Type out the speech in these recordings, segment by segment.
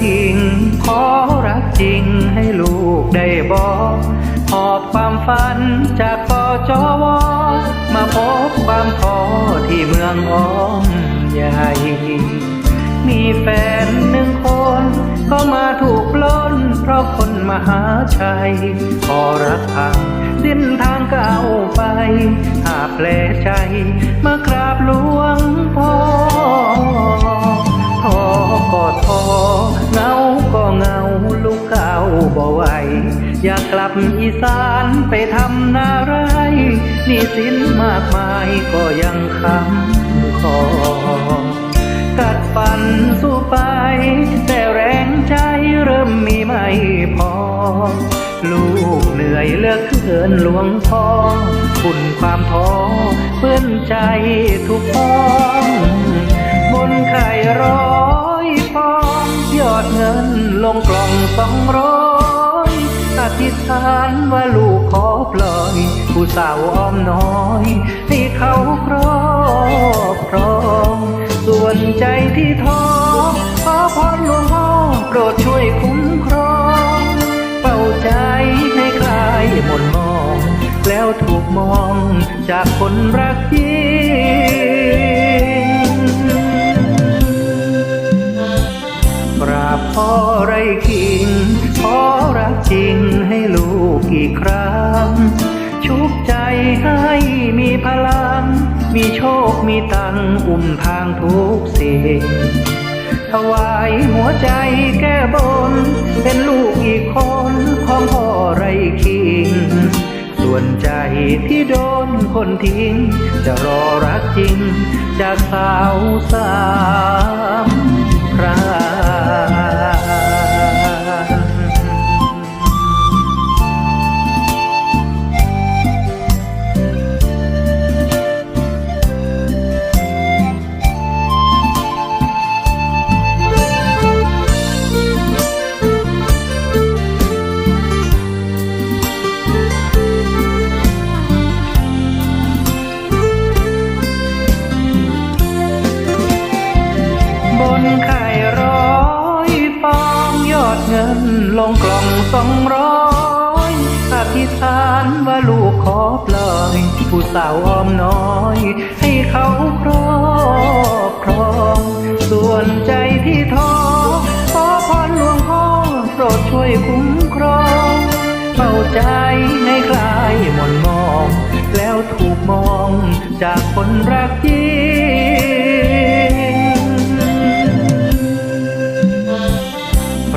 คิง ขอรักจริงให้ลูกได้บอกหอบความฝันจากปจวมาพบความท้อที่เมืองอ้อมใหญ่ มีแฟนหนึ่งคน ก็มาถูกล้น เพราะคนมหาชัยพอรักพังสิ้นทางก้าไป หาแปลใจ มากราบหลวงพ่อ ท้อก็ท้อเงาก็เงาลูกเก่าบ่ไหวอยากกลับอีสานไปทำนาไรนี่สินมากมายก็ยังคำคอกัดฟันสู้ไป แต่แรงใจเริ่มมีไม่พอ ลูกเหนื่อยเลือกเกินหลวงพ่อคุณความท้อเปื้อนใจทุกพ้อง สองร้อยอธิษฐานว่าลูกขอปล่อย ผู้สาวอ้อมน้อย ให้เขาครอบครอง ส่วนใจที่ท้อขอพรหลวงพ่อโปรดช่วยคุ้มครองเป้าใจให้คลายหม่นมอง แล้วถูกมองจากคนรักจริง พ่อไรคิงขอรักจริงให้ลูกอีกครั้งชุบใจให้มีพลัง มีโชคมีตังอุ้มทางทุกสิ่งถวายหัวใจแก้บน เป็นลูกอีกคนของพ่อไรคิง ส่วนใจที่โดนคนทิ้ง จะรอรักจริงจากสาวสามพรา ไข่ร้อยฟองยอดเงินลงกล่องสองร้อยอธิษฐานว่าลูกขอปล่อยผู้สาวอ้อมน้อย ให้เขาครอบครอง ส่วนใจที่ท้อขอพรหลวงพ่อโปรดช่วยคุ้มครองเฝ้าใจให้คลายหม่นมอง แล้วถูกมองจากคนรักจ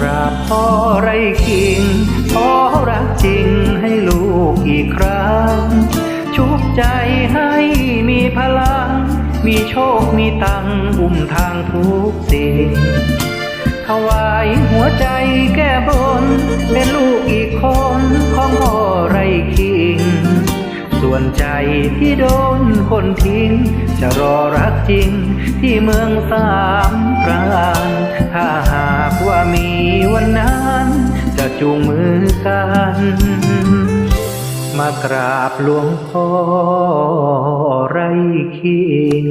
ราบพ่อไรคิงขอรักจริงให้ลูกอีกครั้ง ชุบใจให้มีพลัง มีโชคมีตังอุ้มทางทุกสิ่งถวายหัวใจแก้บน เป็นลูกอีกคนของพ่อไรคิง ส่วนใจที่โดนคนทิ้ง จะรอรักจริงที่เมืองสามพรานถ้าหา ว่ามีวันนั้น จะจูงมือกัน มากราบหลวงพ่อไรคิง